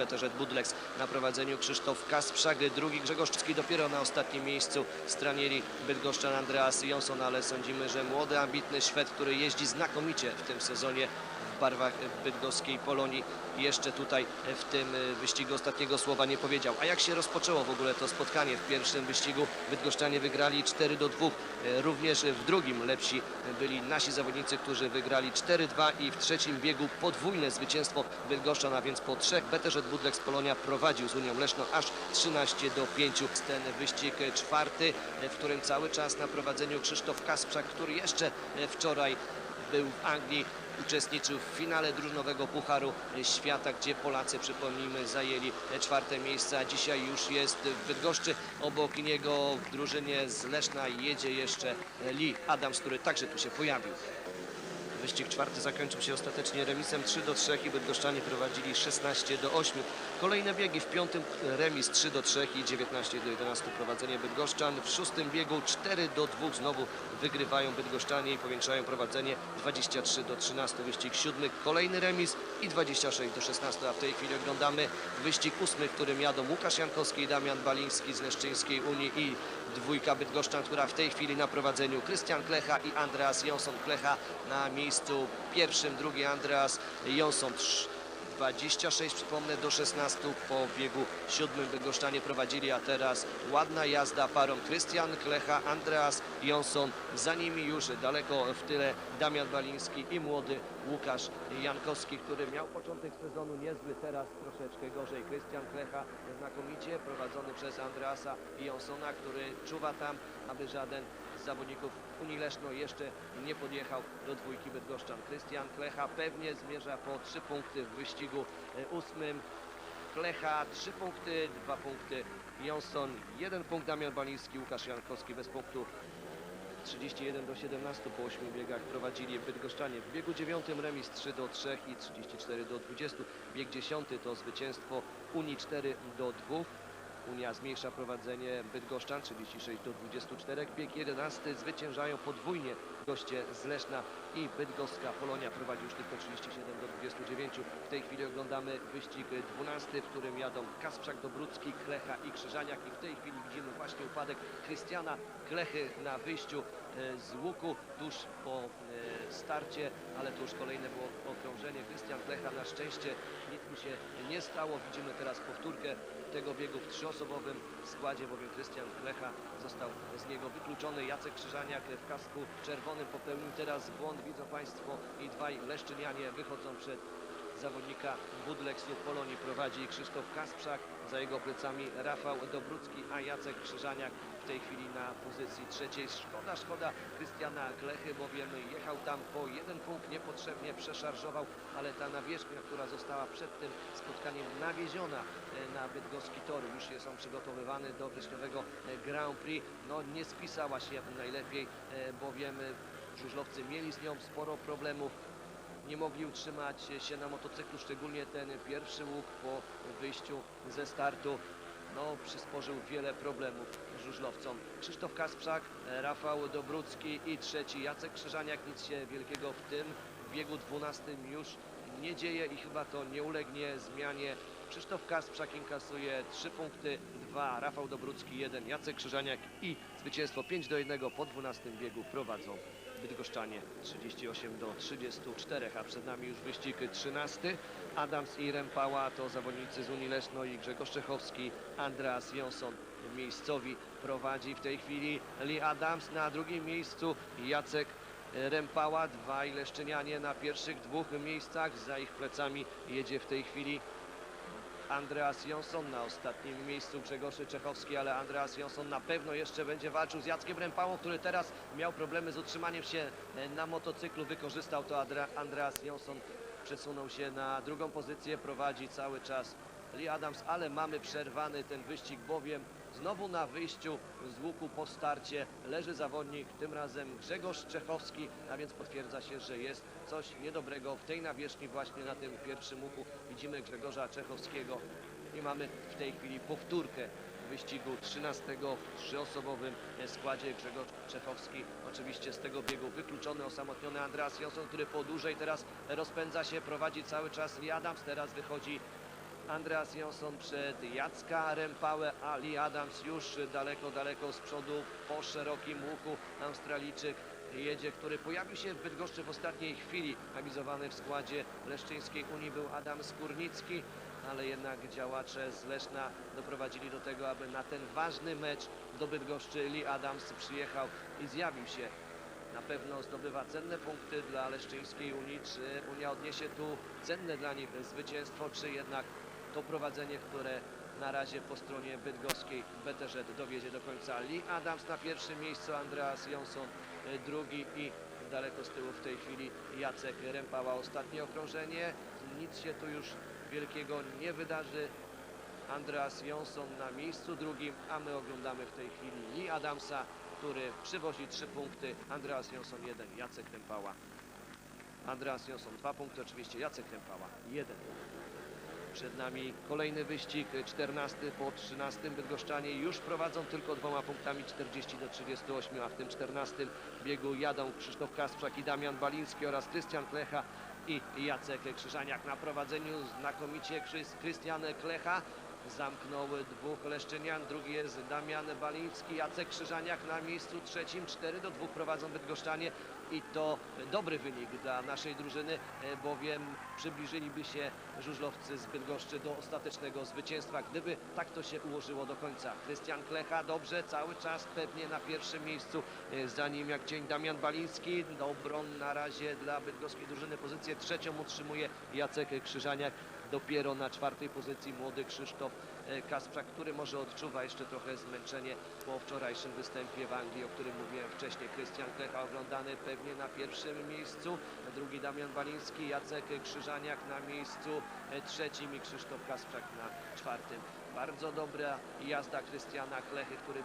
BTZ Budlex na prowadzeniu Krzysztof Kasprzak, drugi Grzegorz Czycki dopiero na ostatnim miejscu. Stranieri Bydgoszczan Andreas Jonsson, ale sądzimy, że młody, ambitny Szwed, który jeździ znakomicie w tym sezonie barwach bydgoskiej Polonii jeszcze tutaj w tym wyścigu ostatniego słowa nie powiedział. A jak się rozpoczęło w ogóle to spotkanie w pierwszym wyścigu? Bydgoszczanie wygrali 4 do 2. Również w drugim lepsi byli nasi zawodnicy, którzy wygrali 4-2 i w trzecim biegu podwójne zwycięstwo Bydgoszczan, a więc po trzech BTZ Budlex Polonia prowadził z Unią Leszno aż 13 do 5. Ten wyścig czwarty, w którym cały czas na prowadzeniu Krzysztof Kasprzak, który jeszcze wczoraj był w Anglii, uczestniczył w finale drużynowego Pucharu Świata, gdzie Polacy, przypomnijmy, zajęli czwarte miejsce, a dzisiaj już jest w Bydgoszczy. Obok niego w drużynie z Leszna jedzie jeszcze Lee Adams, który także tu się pojawił. Wyścig czwarty zakończył się ostatecznie remisem 3 do 3 i Bydgoszczanie prowadzili 16 do 8. Kolejne biegi w piątym remis 3 do 3 i 19 do 11 prowadzenie Bydgoszczan. W szóstym biegu 4 do 2 znowu wygrywają Bydgoszczanie i powiększają prowadzenie 23 do 13. Wyścig siódmy kolejny remis i 26 do 16. A w tej chwili oglądamy wyścig ósmy, w którym jadą Łukasz Jankowski i Damian Baliński z Leszczyńskiej Unii i dwójka Bydgoszczan, która w tej chwili na prowadzeniu Krystian Klecha i Andreas Jonsson. Klecha na miejscu pierwszym, drugi Andreas Jonsson. 26, przypomnę, do 16 po biegu siódmym Bydgoszczanie prowadzili, a teraz ładna jazda parą Krystian Klecha, Andreas Jonsson, za nimi już daleko w tyle Damian Baliński i młody Łukasz Jankowski, który miał początek sezonu niezły, teraz troszeczkę gorzej. Krystian Klecha znakomicie prowadzony przez Andreasa Jonssona, który czuwa tam, aby żaden z zawodników Unii Leszno jeszcze nie podjechał do dwójki Bydgoszczan. Krystian Klecha pewnie zmierza po trzy punkty w wyścigu e, ósmym. Klecha 3 punkty, 2 punkty Jonsson, 1 punkt Damian Baliński, Łukasz Jankowski bez punktu 31 do 17 po 8 biegach prowadzili Bydgoszczanie. W biegu 9 remis 3 do 3 i 34 do 20. Bieg 10 to zwycięstwo Unii 4 do 2. Unia zmniejsza prowadzenie Bydgoszczan 36 do 24. Bieg 11 zwyciężają podwójnie goście z Leszna i bydgoska Polonia prowadzi już tylko 37 do 29. W tej chwili oglądamy wyścig 12, w którym jadą Kasprzak, Dobrucki, Klecha i Krzyżaniak i w tej chwili widzimy właśnie upadek Krystiana Klechy na wyjściu e, z łuku tuż po e, starcie, ale to już kolejne było okrążenie. Krystian Klecha na szczęście nic mu się nie stało. Widzimy teraz powtórkę tego biegu w trzyosobowym składzie, bowiem Krystian Klecha został z niego wykluczony. Jacek Krzyżaniak w kasku czerwonym popełnił teraz błąd, widzą Państwo, i dwaj Leszczynianie wychodzą przed zawodnika Budleksu Polonii prowadzi Krzysztof Kasprzak, za jego plecami Rafał Dobrucki, a Jacek Krzyżaniak w tej chwili na pozycji trzeciej. Szkoda, szkoda Krystiana Klechy, bowiem jechał tam po jeden punkt niepotrzebnie, przeszarżował, ale ta nawierzchnia, która została przed tym spotkaniem nawieziona e, na bydgoski tor, już jest on przygotowywany do wrześniowego e, Grand Prix, no nie spisała się najlepiej, e, bowiem żużlowcy mieli z nią sporo problemów, nie mogli utrzymać się na motocyklu, szczególnie ten pierwszy łuk po wyjściu ze startu. No, przysporzył wiele problemów żużlowcom. Krzysztof Kasprzak, Rafał Dobrucki i trzeci Jacek Krzyżaniak. Nic się wielkiego w tym biegu 12 już nie dzieje i chyba to nie ulegnie zmianie. Krzysztof Kasprzak inkasuje 3 punkty, 2 Rafał Dobrucki, 1 Jacek Krzyżaniak i zwycięstwo 5 do 1 po 12 biegu prowadzą Bydgoszczanie. 38 do 34, a przed nami już wyścig 13. Adams i Rempała to zawodnicy z Unii Leszno i Grzegorz Czechowski, Andreas Jonsson miejscowi prowadzi w tej chwili Lee Adams. Na drugim miejscu Jacek Rempała, dwaj Leszczynianie na pierwszych dwóch miejscach, za ich plecami jedzie w tej chwili Andreas Jonsson na ostatnim miejscu Grzegorzy Czechowski, ale Andreas Jonsson na pewno jeszcze będzie walczył z Jackiem Rempałą, który teraz miał problemy z utrzymaniem się e, na motocyklu. Wykorzystał to Andreas Jonsson, przesunął się na drugą pozycję, prowadzi cały czas Lee Adams, ale mamy przerwany ten wyścig, bowiem znowu na wyjściu z łuku po starcie leży zawodnik, tym razem Grzegorz Czechowski, a więc potwierdza się, że jest coś niedobrego w tej nawierzchni właśnie na tym pierwszym łuku. Widzimy Grzegorza Czechowskiego i mamy w tej chwili powtórkę wyścigu 13 w trzyosobowym składzie Grzegorz Czechowski. Oczywiście z tego biegu wykluczony, osamotniony Andreas Jonsson, który po dłużej teraz rozpędza się, prowadzi cały czas Lee Adams, teraz wychodzi Andreas Jonsson przed Jacka Rempałę, a Lee Adams już daleko, daleko z przodu po szerokim łuku. Australijczyk jedzie, który pojawił się w Bydgoszczy w ostatniej chwili. Awizowany w składzie Leszczyńskiej Unii był Adam Skórnicki, ale jednak działacze z Leszna doprowadzili do tego, aby na ten ważny mecz do Bydgoszczy Lee Adams przyjechał i zjawił się. Na pewno zdobywa cenne punkty dla Leszczyńskiej Unii. Czy Unia odniesie tu cenne dla nich zwycięstwo, czy jednak to prowadzenie, które na razie po stronie bydgoskiej BTZ dowiezie do końca. Lee Adams na pierwszym miejscu, Andreas Jonsson e, drugi i daleko z tyłu w tej chwili Jacek Rempała. Ostatnie okrążenie. Nic się tu już wielkiego nie wydarzy. Andreas Jonsson na miejscu drugim, a my oglądamy w tej chwili Lee Adamsa, który przywozi trzy punkty. Andreas Jonsson jeden, Jacek Rempała. Andreas Jonsson dwa punkty, oczywiście Jacek Rempała jeden. Przed nami kolejny wyścig, 14 po 13. Bydgoszczanie już prowadzą tylko dwoma punktami 40 do 38, a w tym 14 biegu jadą Krzysztof Kasprzak i Damian Baliński oraz Krystian Klecha i Jacek Krzyżaniak na prowadzeniu znakomicie Krys- Krystian Klecha zamknął dwóch Leszczynian, drugi jest Damian Baliński, Jacek Krzyżaniak na miejscu trzecim, 4 do 2 prowadzą Bydgoszczanie i to dobry wynik dla naszej drużyny, e, bowiem przybliżyliby się żużlowcy z Bydgoszczy do ostatecznego zwycięstwa, gdyby tak to się ułożyło do końca. Krystian Klecha dobrze, cały czas pewnie na pierwszym miejscu, e, za nim jak cień Damian Baliński, dobrą na razie dla bydgoskiej drużyny pozycję trzecią utrzymuje Jacek Krzyżaniak, dopiero na czwartej pozycji młody Krzysztof e, Kasprzak, który może odczuwa jeszcze trochę zmęczenie po wczorajszym występie w Anglii, o którym mówiłem wcześniej. Krystian Klecha oglądany pewnie na pierwszym miejscu, drugi Damian Baliński, Jacek Krzyżaniak na miejscu e, trzecim i Krzysztof Kasprzak na czwartym. Bardzo dobra jazda Krystiana Klechy, który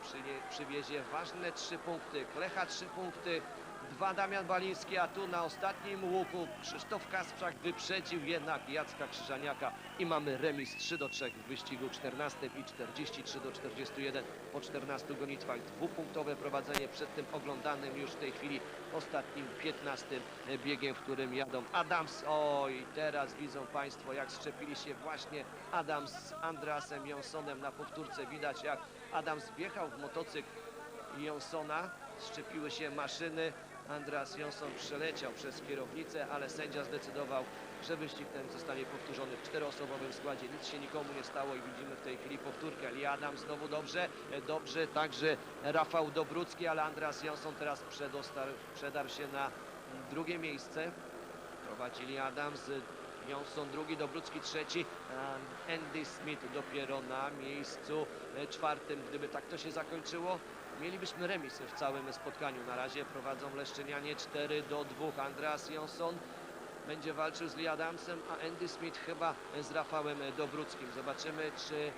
przywiezie ważne trzy punkty. Klecha trzy punkty, dwa Damian Baliński, a tu na ostatnim łuku Krzysztof Kasprzak wyprzedził jednak Jacka Krzyżaniaka i mamy remis 3 do 3 w wyścigu 14 i 43 do 41 po 14 gonitwach. Dwupunktowe prowadzenie przed tym oglądanym już w tej chwili ostatnim 15 biegiem, w którym jadą Adams. Oj, teraz widzą Państwo jak szczepili się właśnie Adams z Andreasem Jonssonem na powtórce. Widać jak Adams wjechał w motocykl Jonssona, szczepiły się maszyny. Andreas Jonsson przeleciał przez kierownicę, ale sędzia zdecydował, że wyścig ten zostanie powtórzony w czteroosobowym składzie. Nic się nikomu nie stało i widzimy w tej chwili powtórkę. Lee Adam znowu dobrze, e, dobrze także Rafał Dobrucki, ale Andreas Jonsson teraz przedarł się na drugie miejsce. Prowadzili Adams, Johnson drugi, Dobrucki trzeci, Andy Smith dopiero na miejscu e, czwartym. Gdyby tak to się zakończyło, mielibyśmy remis w całym spotkaniu. Na razie prowadzą Leszczynianie 4 do 2. Andreas Jonsson będzie walczył z Lee Adamsem, a Andy Smith chyba z Rafałem Dobruckim. Zobaczymy, czy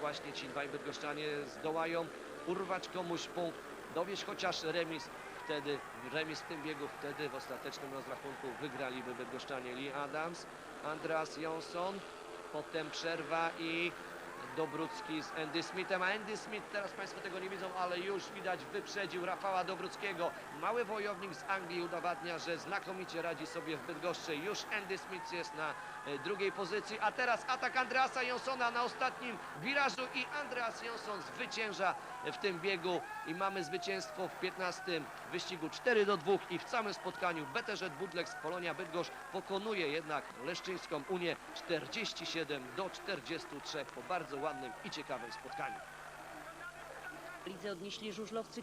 właśnie ci dwaj bydgoszczanie zdołają urwać komuś punkt, dowieść chociaż remis. Wtedy remis w tym biegu, wtedy w ostatecznym rozrachunku wygraliby bydgoszczanie Lee Adams, Andreas Jonsson, potem przerwa i Dobrucki z Andy Smithem, a Andy Smith, teraz Państwo tego nie widzą, ale już widać, wyprzedził Rafała Dobruckiego. Mały wojownik z Anglii udowadnia, że znakomicie radzi sobie w Bydgoszczy. Już Andy Smith jest na drugiej pozycji, a teraz atak Andreasa Jonssona na ostatnim wirażu i Andreas Jonsson zwycięża w tym biegu. I mamy zwycięstwo w 15 wyścigu. 4 do 2 i w całym spotkaniu BTZ Budlex Polonia Bydgoszcz pokonuje jednak Leszczyńską Unię 47 do 43 po bardzo ładnym i ciekawym spotkaniu. lidze odnieśli żużlowcy